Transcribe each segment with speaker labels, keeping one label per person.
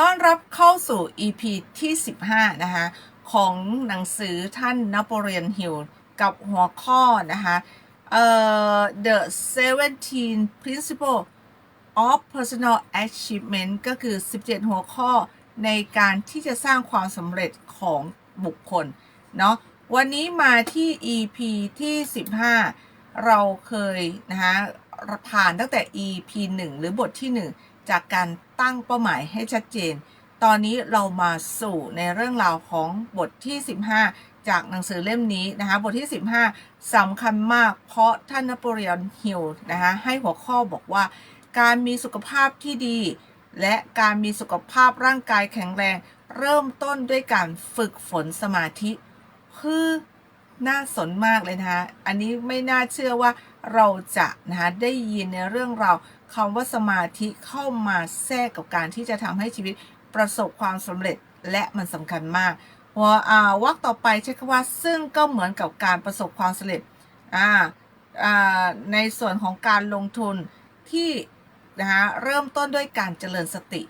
Speaker 1: ต้อนรับเข้าสู่ EP ที่ 15 นะคะ ของหนังสือท่านนโปเลียนฮิลกับหัวข้อนะคะเอ่อ The 17 Principle of Personal Achievement ก็คือ 17 หัวข้อในการที่จะสร้างความสำเร็จของบุคคล เนาะวันนี้มาที่ EP ที่ 15 เราเคยนะคะผ่านตั้งแต่ EP 1 หรือบทที่ 1 จากการตั้งเป้าหมายให้ชัดเจน ตอนนี้เรามาสู่ในเรื่องราวของบทที่ 15 จากหนังสือเล่มนี้นะคะบทที่ 15สำคัญมากเพราะท่านนโปเลียนฮิลนะคะให้หัวข้อบอกว่า การมีสุขภาพที่ดี และการมีสุขภาพร่างกายแข็งแรง เริ่มต้นด้วยการฝึกฝนสมาธิ คือ น่าสนมากเลยนะคะ อันนี้ไม่น่าเชื่อว่าเราจะนะคะได้ยินในเรื่องเราคำว่าสมาธิเข้ามาแทรกกับการที่จะทำให้ชีวิตประสบความสำเร็จและมันสำคัญมากหัวอ่าวักต่อไปใช้คำว่าซึ่งก็เหมือนกับการประสบความสำเร็จอ่าอ่าในส่วนของการลงทุนที่นะคะเริ่มต้นด้วยการเจริญสติ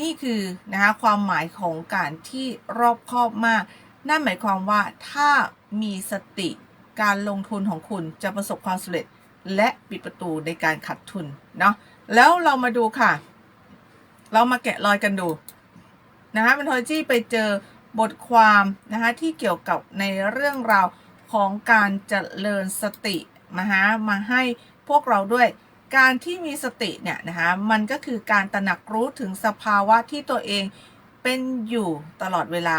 Speaker 1: นี่คือนะคะความหมายของการที่รอบคอบมาก นั่นหมายความว่าถ้า มีสติการลงทุนของคุณจะประสบความสำเร็จ และปิดประตูในการขาดทุนเนาะแล้วเรามาดูค่ะ เรามาแกะรอยกันดูนะคะเป็นทอยจี้ไปเจอบทความนะคะที่เกี่ยวกับในเรื่องราวของการเจริญสติมาฮะมาให้พวกเราด้วยการที่มีสติเนี่ยนะคะมันก็คือการตระหนักรู้ถึงสภาวะที่ตัวเองเป็นอยู่ตลอดเวลา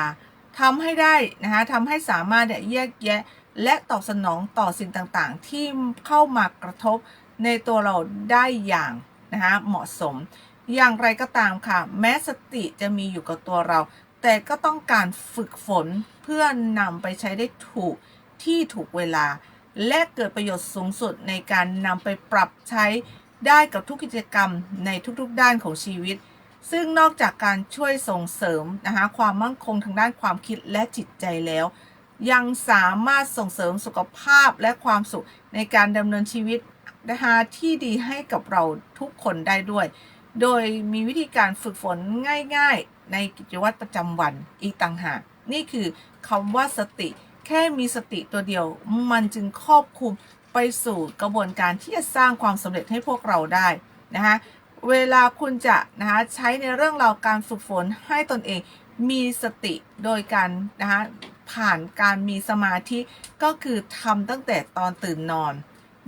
Speaker 1: ทำให้ได้นะคะทำให้สามารถเนี่ยแยกแยะและตอบสนองต่อสิ่งต่างๆ ที่เข้ามากระทบในตัวเราได้อย่างนะคะเหมาะสม อย่างไรก็ตามค่ะ แม้สติจะมีอยู่กับตัวเรา แต่ก็ต้องการฝึกฝนเพื่อนำไปใช้ได้ถูกที่ถูกเวลา และเกิดประโยชน์สูงสุดในการนำไปปรับใช้ได้กับทุกกิจกรรมในทุกๆด้านของชีวิต ซึ่งนอกจากการช่วยส่งเสริมนะคะความมั่นคงทางด้านความคิดและจิตใจแล้ว ยังสามารถส่งเสริมสุขภาพและความสุขในการดำเนินชีวิตนะคะที่ดีให้กับเราทุกคนได้ด้วย โดยมีวิธีการฝึกฝนง่ายๆ ในกิจวัตรประจำวันอีกต่างหาก นี่คือคำว่าสติ แค่มีสติตัวเดียว มันจึงครอบคลุมไปสู่กระบวนการที่จะสร้างความสำเร็จให้พวกเราได้นะคะ เวลาคุณจะนะคะใช้ในเรื่องราวการฝึกฝนให้ตนเองมีสติโดยการนะคะผ่านการมีสมาธิก็คือทำตั้งแต่ตอนตื่นนอน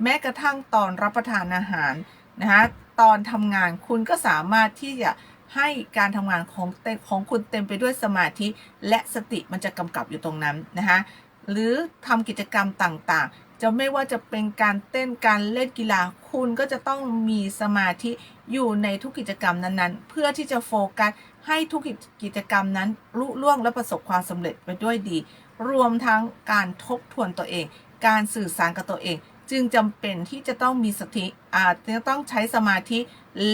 Speaker 1: แม้กระทั่งตอนรับประทานอาหารนะคะตอนทำงานคุณก็สามารถที่จะให้การทำงานของเต็มของคุณเต็มไปด้วยสมาธิ และสติมันจะกำกับอยู่ตรงนั้นนะคะหรือทำกิจกรรมต่างๆ จะไม่ว่าจะเป็นการเต้นการเล่นกีฬาคุณก็จะต้องมีสมาธิอยู่ในทุกกิจกรรมนั้นๆ เพื่อที่จะโฟกัสให้ทุกกิจกรรมนั้นลุล่วงและประสบความสำเร็จไปด้วยดี รวมทั้งการทบทวนตัวเอง การสื่อสารกับตัวเอง จึงจำเป็นที่จะต้องมีสติอาจจะต้องใช้สมาธิ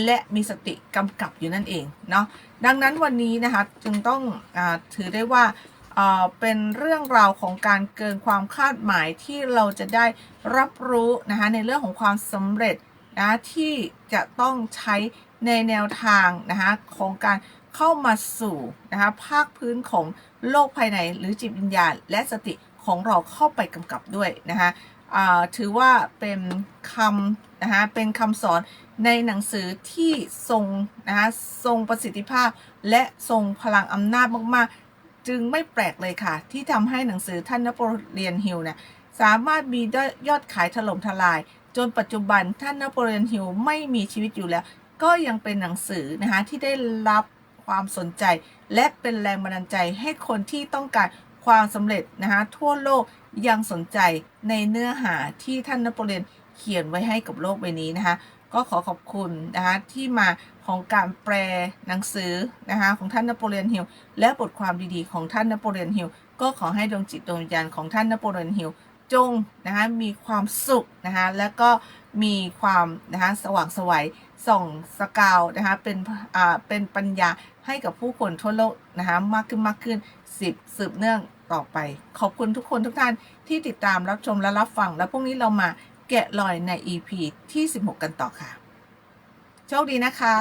Speaker 1: และมีสติกำกับอยู่นั่นเองเนาะดังนั้นวันนี้นะคะจึงต้องอถือได้ว่า เป็นเรื่องราวของการเกินความคาดหมายที่เราจะได้รับรู้นะคะในเรื่องของความสำเร็จนะที่จะต้องใช้ในแนวทางนะคะของการเข้ามาสู่นะคะภาคพื้นของโลกภายในหรือจิตวิญญาณ และสติของเราเข้าไปกำกับด้วยนะคะถือว่าเป็นคำนะคะเป็นคำสอนในหนังสือที่ทรงนะคะทรงประสิทธิภาพ และทรงพลังอำนาจมากๆ จึงไม่แปลกเลยค่ะ ที่ทำให้หนังสือท่านนโปเลียนฮิลเนี่ยสามารถมียอดขายถล่มทลาย จนปัจจุบันท่านนโปเลียนฮิลไม่มีชีวิตอยู่แล้ว ก็ยังเป็นหนังสือนะคะที่ได้รับความสนใจ และเป็นแรงบันดาลใจให้คนที่ต้องการความสำเร็จนะคะทั่วโลกยังสนใจในเนื้อหาที่ท่านนโปเลียนเขียนไว้ให้กับโลกใบนี้นะคะ ก็ขอขอบคุณนะคะที่มาของการแปลหนังสือนะคะของท่านนโปเลียนฮิลและบทความดีๆ ของท่านนโปเลียนฮิลก็ขอให้ดวงจิตดวงวิญญาณของท่านนโปเลียนฮิลจงนะคะมีความสุขนะคะแล้วก็มีความนะคะสว่างสวัยส่องสกาวนะคะเป็นอ่าเป็นปัญญาให้กับผู้คนทั่วโลกนะคะมากขึ้นมากขึ้นสิบสืบเนื่องต่อไป ขอบคุณทุกคนทุกท่านที่ติดตามรับชมและรับฟัง แล้วพรุ่งนี้เรามา แกะรอยใน EP ที่ 16 กันต่อค่ะ โชคดีนะคะ